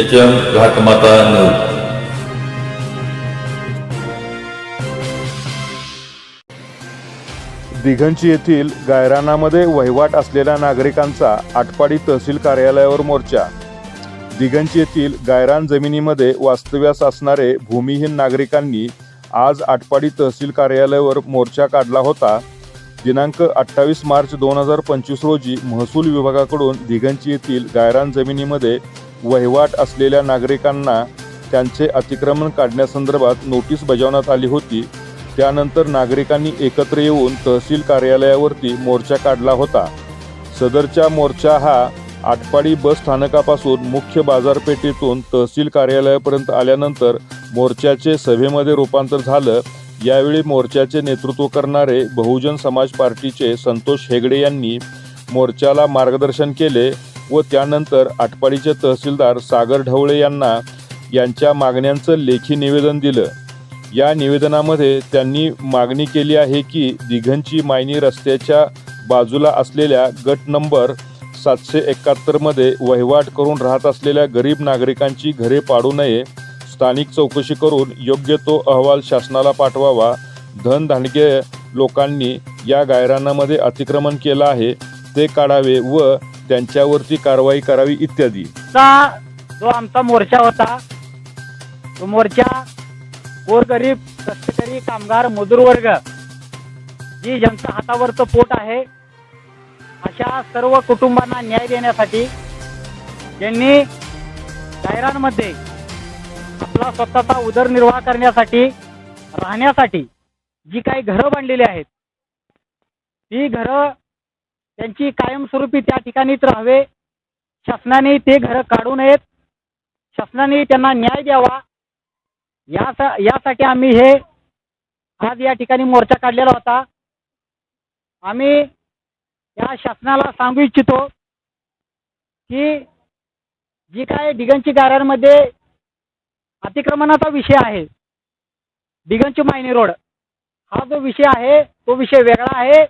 H M Ghatmata news Dighanchi येथील गायरानामध्ये वहिवाट असलेल्या नागरिकांचा आटपाडी तहसील कार्यालयावर मोर्चा. दिघंची येथील गायरान जमिनीमध्ये वास्तव्यास असणारे भूमिहीन नागरिकांनी आज आटपाडी तहसील कार्यालयावर मोर्चा काढला होता. दिनांक अठ्ठावीस मार्च दोन हजार पंचवीस रोजी महसूल विभागाकडून दिघंची येथील गायरान जमिनीमध्ये वहिवाट असलेल्या नागरिकांना त्यांचे अतिक्रमण काढण्यासंदर्भात नोटीस बजावण्यात आली होती. त्यानंतर नागरिकांनी एकत्र येऊन तहसील कार्यालयावरती मोर्चा काढला होता. सदरचा मोर्चा हा आटपाडी बस स्थानकापासून मुख्य बाजारपेठेतून तहसील कार्यालयापर्यंत आल्यानंतर मोर्चाचे सभेमध्ये रूपांतर झालं. यावेळी मोर्चाचे नेतृत्व करणारे बहुजन समाज पार्टीचे संतोष हेगडे यांनी मोर्चाला मार्गदर्शन केले. व त्यानंतर आटपाडीचे तहसीलदार सागर ढवळे यांना यांच्या मागण्यांचं लेखी निवेदन दिलं. या निवेदनामध्ये त्यांनी मागणी केली आहे की दिघंची मायनी रस्त्याच्या बाजूला असलेल्या गट नंबर सातशे एकाहत्तरमध्ये वहिवाट करून राहत असलेल्या गरीब नागरिकांची घरे पाडू नये स्थानिक चौकशी करून योग्य तो अहवाल शासनाला पाठवावा धनधांडगे लोकांनी या गायरानामध्ये अतिक्रमण केलं आहे ते काढावे व त्यांच्यावरती कारवाई करावी इत्यादी. जो आमचा मोर्चा होता तो मोर्चा गोरगरीब कष्टकरी कामगार मजूर वर्ग जी ज्यांचं हातावरचं पोट आहे अशा सर्व कुटुंबांना न्याय देण्यासाठी त्यांनी गायरांमध्ये आपला स्वतःचा उदरनिर्वाह करण्यासाठी राहण्यासाठी जी काही घरं बांधलेली आहेत ती घरं त्यांची कायमस्वरूपी त्या ठिकाणीच राहावे. शासनाने ते घरं काढू नयेत. शासनाने त्यांना न्याय द्यावा. यासा यासाठी आम्ही हे आज या ठिकाणी मोर्चा काढलेला होता. आम्ही या शासनाला सांगू इच्छितो की जी काय डिगंची गाऱ्यांमध्ये अतिक्रमणाचा विषय आहे डिगंची मायनी रोड हा जो विषय आहे तो विषय वेगळा आहे.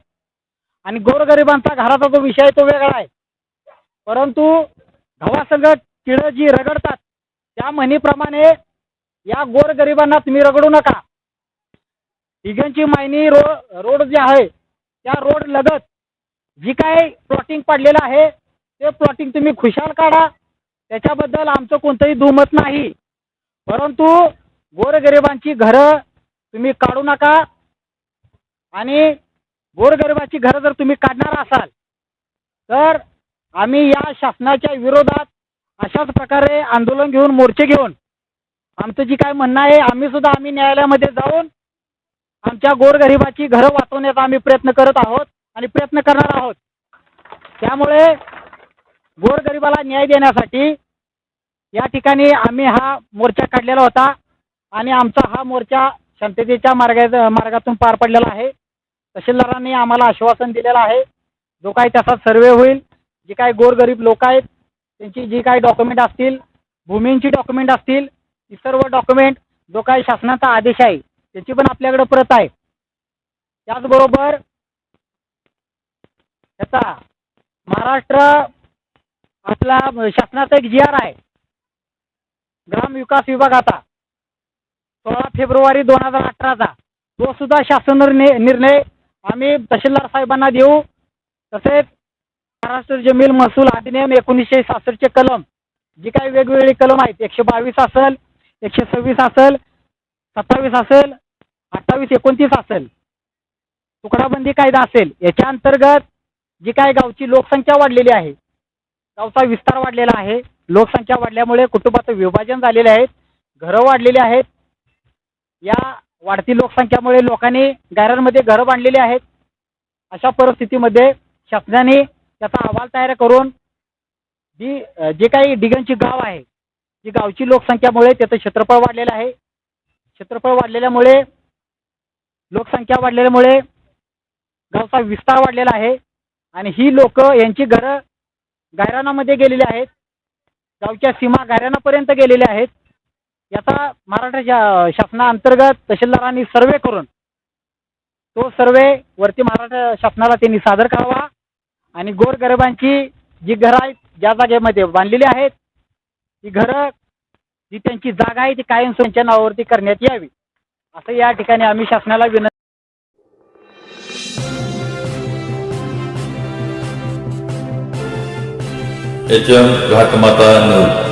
आणि गोरगरिबांचा घराचा जो विषय आहे तो वेगळा आहे. परंतु गव्हासंगत किडं जी रगडतात त्या म्हणीप्रमाणे या गोरगरिबांना तुम्ही रगडू नका. तिघांची मायनी रो रोड जे आहे त्या रोड लगत जी काय प्लॉटिंग पडलेलं आहे ते प्लॉटिंग तुम्ही खुशाल काढा. त्याच्याबद्दल आमचं कोणतंही दुमत नाही. परंतु गोरगरिबांची घरं तुम्ही काढू नका. आणि गोरगरिबाची घरं जर तुम्ही काढणार असाल तर आम्ही या शासनाच्या विरोधात अशाच प्रकारे आंदोलन घेऊन मोर्चे घेऊन आमचं जी काय म्हणणं आहे आम्ही सुद्धा आम्ही न्यायालयामध्ये जाऊन आमच्या गोरगरिबाची घरं वाचवण्याचा आम्ही प्रयत्न करत आहोत आणि प्रयत्न करणार आहोत. त्यामुळे गोरगरिबाला न्याय देण्यासाठी या ठिकाणी आम्ही हा मोर्चा काढलेला होता आणि आमचा हा मोर्चा शांततेच्या मार्गा मार्गातून पार पडलेला आहे. तहसीलदारांनी आम्हाला आश्वासन दिलेलं आहे. जो काही त्याचा सर्वे होईल जे काही गोरगरीब लोक आहेत त्यांची जी काही डॉक्युमेंट असतील भूमींची डॉक्युमेंट असतील ती सर्व डॉक्युमेंट जो काही शासनाचा आदेश आहे त्याची पण आपल्याकडे प्रत आहे. त्याचबरोबर त्याचा महाराष्ट्र आपला शासनाचा एक जी आर आहे. ग्राम विकास विभागाचा सोळा फेब्रुवारी दोन हजार अठराचा. तो सुद्धा शासन निर्णय निर्णय आम्ही तहसीलदार साहेबांना देऊ. तसेच महाराष्ट्र जमीन महसूल अधिनियम एकोणीसशे सहासष्टचे कलम जी काही वेगवेगळी कलम आहेत एकशे बावीस असेल एकशे सव्वीस असेल सत्तावीस असेल अठ्ठावीस एकोणतीस असेल. तुकडाबंदी कायदा असेल याच्या अंतर्गत जी काय गावची लोकसंख्या वाढलेली आहे गावचा विस्तार वाढलेला आहे. लोकसंख्या वाढल्यामुळे कुटुंबाचं विभाजन झालेले आहेत घरं वाढलेली आहेत. या वाढती लोकसंख्यामुळे लोकांनी गाऱ्यांमध्ये घरं बांधलेली आहेत. अशा परिस्थितीमध्ये शासनाने त्याचा अहवाल तयार करून जी जे काही डिगनची गाव आहे जी गावची लोकसंख्यामुळे त्याचं क्षेत्रफळ वाढलेलं आहे. क्षेत्रफळ वाढलेल्यामुळे लोकसंख्या वाढलेल्यामुळे गावचा विस्तार वाढलेला आहे आणि ही लोक यांची घरं गायरानामध्ये गेलेली आहेत. गावच्या सीमा गायरानापर्यंत गेलेल्या आहेत. याचा महाराष्ट्र शा शासनाअंतर्गत तहसीलदारांनी सर्वे करून तो सर्वे वरती महाराष्ट्र शासनाला त्यांनी सादर करावा आणि गोरगरिबांची जी घरं आहेत ज्या जागेमध्ये बांधलेली आहेत ती घरं जी त्यांची जागा आहे ती कायम त्यांच्या नावावरती करण्यात यावी. असं या ठिकाणी आम्ही शासनाला विनंती एच एम घाटमाता नऊ